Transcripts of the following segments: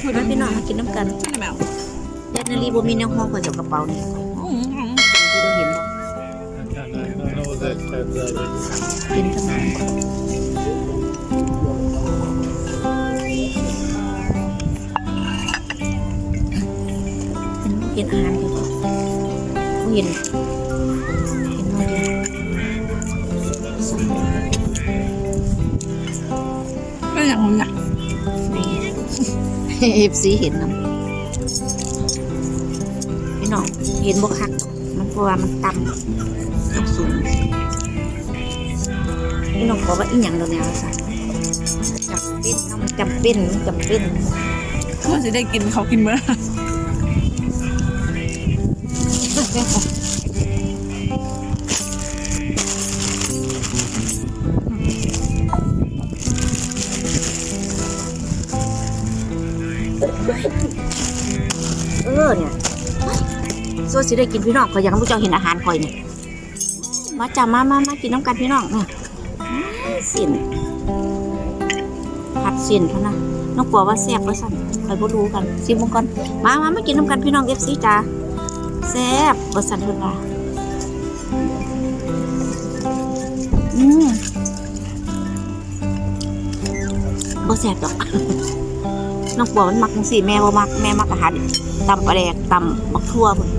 พูดมาพี่น้องมากินน้ำกันแมวเด็ดนาลีบ่มีแนวห้องก็จะกระเป๋านี่ที่เราเห็นบ่ I know that that กินกันมาเห็นอาหารกันเห็นเห็น เอฟซีเห็นนะพี่น้องเห็นบ่คัก มันเพราะว่ามันต่ำต้องสูงพี่น้องบอกว่าอีหยังเราเนี่ยสัจำเป็นเนาะมันจำเป็นมันจำเป็นเพื่อจะได้กินเขากินเมื่อ โซสิได้กินพี่น้องก็ยังผู้เจ้าเห็นอาหารคอยเนี่ยมาจ้ามามามากินน้ำกันพี่น้องเนี่ยสินผัดสินเท่านะน้องกลัวว่าแซ่บว่าสั่นคอยบ่รู้กันซิมงก่อนมามามากินน้ำกันพี่น้องเอฟซีจ้าแซ่บว่าสั่นเพิ่นว่าอืมบ่แซ่บดอก น้องปัวมันมักจังซี่แม่บ่มักแม่มักอาหารตำปลาแดกตำบักทั่วพุ่น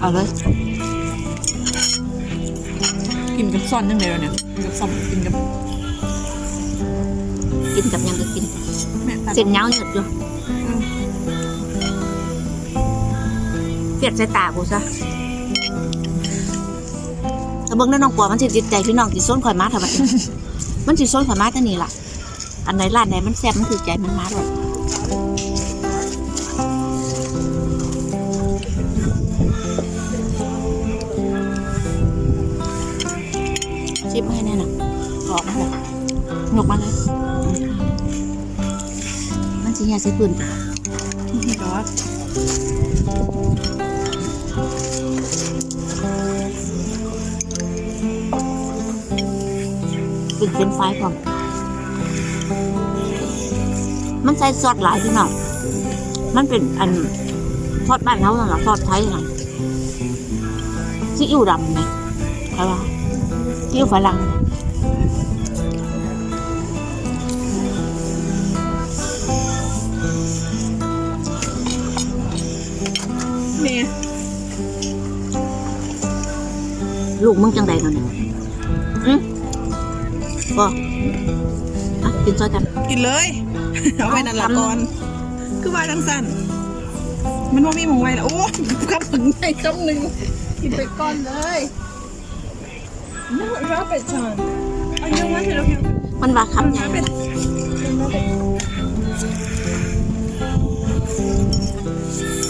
เอาเลย กินกับซ่อนยังไงวะเนี่ยกินกับซ่อนกินกับกินกับหยังก็กิน แม่ตัดเส้นเหนียวหยุดอยู่เฟียดใส่ตากูซะถ้าเบิ่งแล้วน้องปัวมันสิจิตใจพี่น้องสิส้นข่อยมาทำไม มันสิส้นข่อยมาแต่นี่ล่ะ อันไหนร้านไหนมันแซ่บมันคือใจมันมาด้วย กมาเลยมันสิเหี่ยใส่ปืนจ้ะแต่ว่าปืนเป็นไฟพร้อมมันใส่ซอสหลายพี่น้องมันเป็นอันซอสบ้านเขาน่ะซอสไทยน่ะซีอิ๊วดำไหมใช่ป่ะซีอิ๊วฝรั่ง ลูกมึงจังใดเนาะเนี่ยอืมบ่อะกินซอยกัน กินเลย เอาไว้นั่นละก่อน คือว่าจังสันมันว่ามีหมูไว้แล้วโอ้คำถึงในคำหนึ่งกินไปก่อนเลย No, rabbit time. I don't want it. Okay. มันว่าคำใหญ่ Rabbit. เ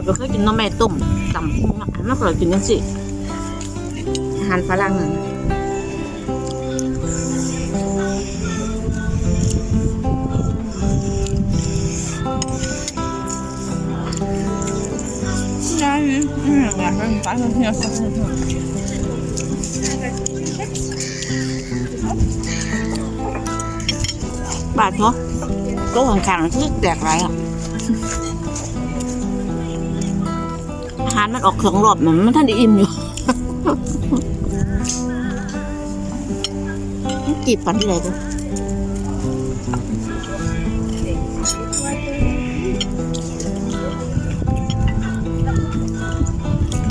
ราก็เคยกินน้ำแม่ต้มตำพุงอะมันก็เลยกินกันสิอาหารฝรั่งน่ะบาดเนาะก็ข้างที่แตกไรอะ อาหารมันออกเครื่องรอบมันมันท่านได้อิ่มอยู่จีบปันที่ไหนกู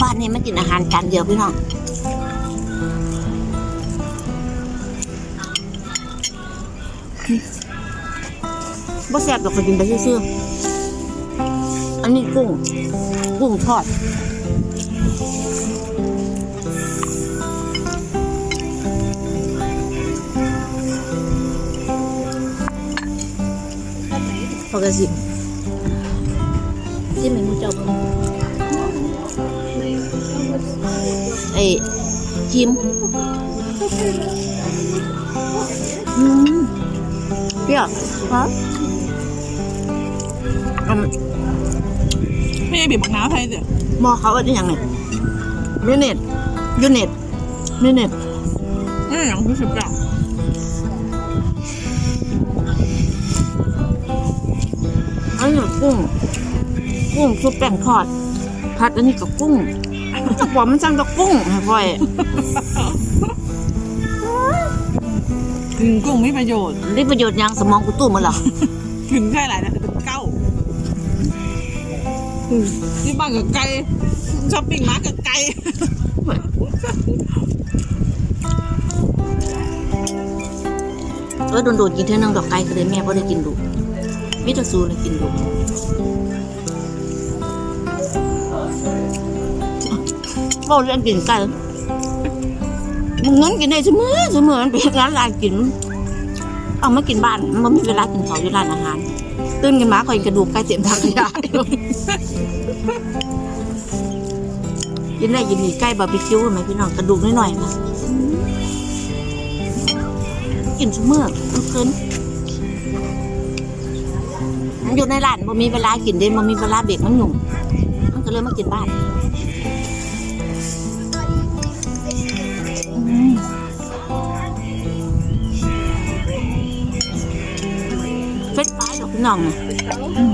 บ้านนี้มันกินอาหารจานเดียวพี่น้องบ่แซ่บดอกก็กินไปซื่อๆอันนี้กุ้ง กุ้งทอดพอกระสิบที่เมนูเจ้าเบิ่งอ้ครีมอืมเปรี้ยวฮะอืม ไม่ใช่บีบบักน้ำไทยเดี๋ยวหมอเขาว่าได้ยังไงยูเน็ตยูเน็ตยูเน็ตไม่อย่างที่สิบเก้าอันนี้กุ้งกุ้งชุบแป้งทอดผัดอันนี้กับกุ้งจะบอกมันสั่งกับกุ้งให้พ่อยกินกุ้งไม่ประโยชน์ได้ประโยชน์ยังสมองกูตู้มันหรอกินแค่หลายนะ ที่บ้านกับไก่ช้อปปิ้งมากับไก่เออโดนๆกินเท่านึงดอกไก่ก็เลยแม่พ่ได้กินดูมิตรซูเลยกินดูบอกเรื่องกินไก่มึงงั้นกินได้เสมอเสมอมันเป็นร้านร้านกินเอามากินบ้านมันบ่มีเวลากินเขาวอยู่ร้านอาหาร ตื้นกันมาคอยกระดูกใกล้เต็มทางขยะยินได้ยินดีใกล้บาร์บีคิวไหมพี่น้องกระดูกน้อยๆนะกินเสมอทุกคืนมันอยู่ในร้านบ่มีเวลากินเด้บ่มีเวลาเบรกมันหนุ่มมันก็เลยมากินบ้าน รนช์ฟรายดอกพี่น้องนะอืม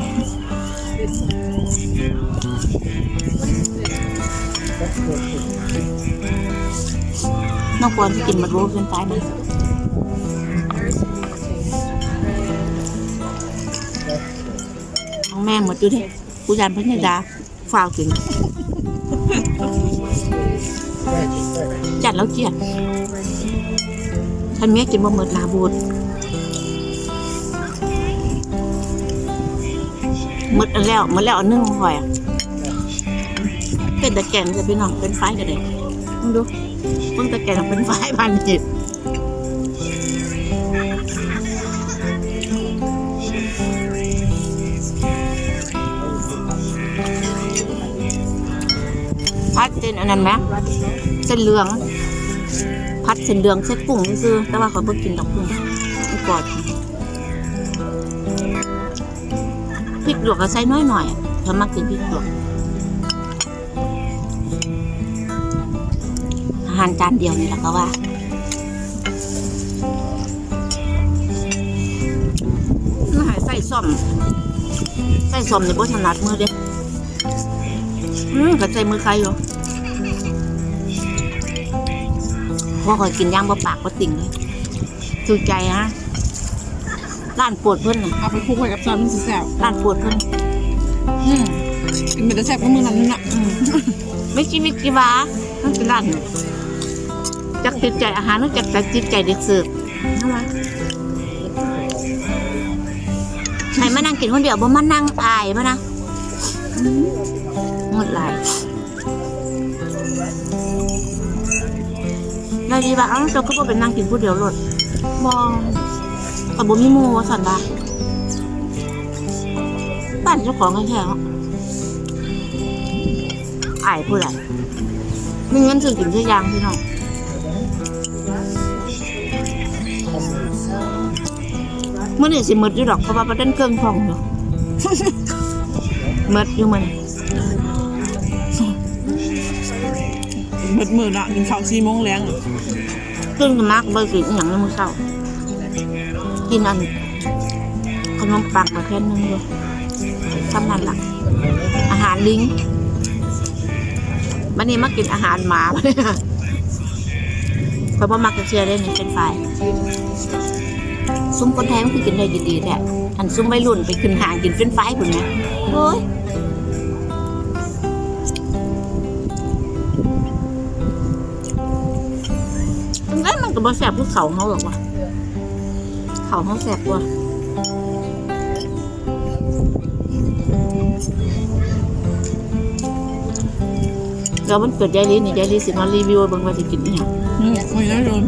น้องปอนจะกินมารู้เฟ มของแม่หมดอยู่ที่กูยันพญดาฝากถึงจัดแล้วเจียท่านแม่กินบ่หมดลาบูดหมดอันแล้วหมดแล้วอันนึงของข่อยอะเป็นตะแกรงจะพี่น้องเป็นไฟกันเลยมึงดูมึงตะแกรงเป็นไฟพันจิตพัดเส้นอันนั้นไหมเส้นเหลือง พัดเส้นเหลืองเส้นกุ้งซื้อแต่ว่าเขาเพิ่กินดอกกุ้งไม่กอด พริกหยวกก็ใส่น้อยหน่อยถ้ามักกินพริกหยวกอาหารจานเดียวนี่แหละก็ว่าไม่หายใส่ซ่อมใส่ซ่อมในบ่ถนัดมือเด้อืมกับใจมือใครอยู่พ่อคอยกินย่างบ่ปากบ่ติ่งเลยสุดใจฮะ ร้านปวดเพิ่นน่ะเอาไปคลุกไว้กับซอสมันสิแซ่บร้านปวดเพิ่นอืมกินเป็นแต่แซ่บก็มือนั้นน่ะอืมไม่ชีวิตกีวามันเป็นร้านจักติดใจอาหารหรือจักแต่ติดใจเด็กเสิร์ฟนั่นวะไหนมานั่งกินคนเดียวบ่มานั่งอายมานะอืมหมดหลายแล้วดีว่าเอ้าเจ้าก็บ่เป็นนั่งกินผู้เดียวรถมอง แต่บ่มีหมู่ว่าสั่นว่าบ้านเจ้าของแท้ๆเนาะอายผู้ใดมีเงินซื้อกินซื้อยางพี่น้องเมื่อนี่สิหมดอยู่ดอกเพราะว่าประเด็นเครื่องทองอยู่หมดอยู่มันเบิดมือละกินข้าวสี่โมงแรงขึ้นกันมากเบอร์กินอหย่างในมื้อเช้า กินอันขนมปังมาแค่นึงอยู่ทำนั่นล่ะ อาหารลิงวันนี้มากินอาหารหมาบัดเนี่ยเพราะว่ามักจะเชียร์ได้นี่เป็นไฟซุ้มคนไทยมันคือกินได้ดีๆแท้อันซุ้มใบรุ่นไปขึ้นห่างกินเฟรนช์ฟรายคุณไหมโอ้ยแล้วมันก็บ่แสบคือเขาเขาหรอกวะ เขาเขาแสบกว่าแล้วมันเกิดยายลีนี่ยายลีสิมารีวิวเบางว่าจะกินอหย่างอืมไม่ได้โดน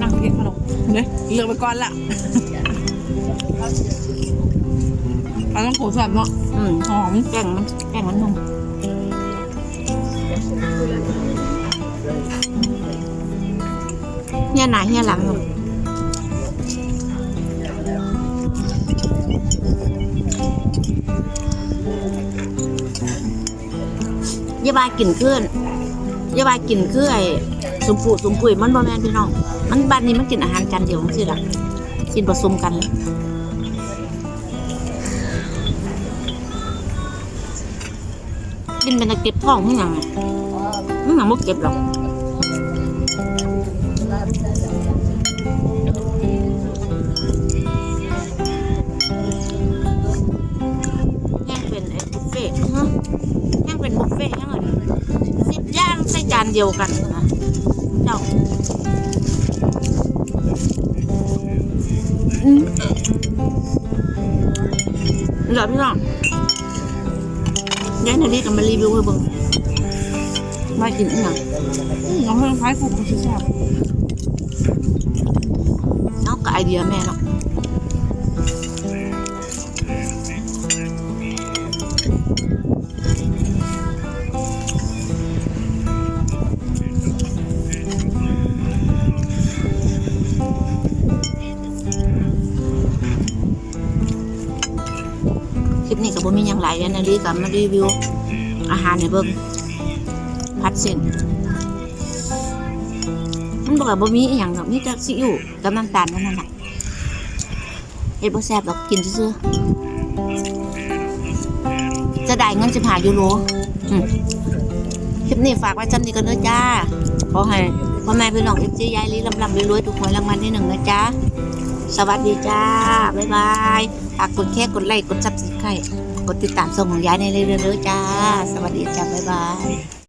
นั่งกินขนมเนี่ยเลือกไปก่อนละเราต้องโขสับเนาะอืมหอมแป้งมันแป้งมันนุ่มฮียหน้าเฮียหลังอยู่ อยาบายกินขึ้นอยาบายกินคือไอ้สมปูสมปุยมันบ่แม่นพี่น้อง มันบ้านนี้มันกินอาหารจานเดียวจังซี่ล่ะกินผสมกันเลยกินเป็นตะเก็บท้องที่ยังมันหนังบ่เก็บหรอกยังเป็นไอ้บุฟเฟ่ต์ฮะ เป็นบุฟเฟ่ต์ยังไงสิบอย่างใส่จานเดียวกันนะเจ้าอืมเดี๋ยวพี่น้องยายนาดีก็มารีวิวให้เบิ่งมากินอีหยังน้องเพิ่งพายผูกชิชาบเอากับไอเดียแม่เนาะ หยังหลายแล้วนะรีกับมารีวิว อาหารในเบิ่งผัดเส้นมันบอกว่าบ่มีอหย่างดอกมีแต่ซีอิ๊วกับน้ำตาลเท่านั้นแหละเฮ็ดบ่แซ่บดอกกินซื่อจะได้เงิน15ยูโรคลิปนี้ฝากไว้จำนี้กันเด้อจ้า ขอให้พ่อแม่พี่น้อง FG ยายลีลำๆรวยๆทุกคนรางวัลที่หนึ่งนะจ๊ะสวัสดีจ้า บ๊ายบายฝากกดแค่กดไลค์กดซับสไครต์ ดติดตามส่งของยายในเรื่อยๆจ้า สวัสดีจ้าบ๊ายบาย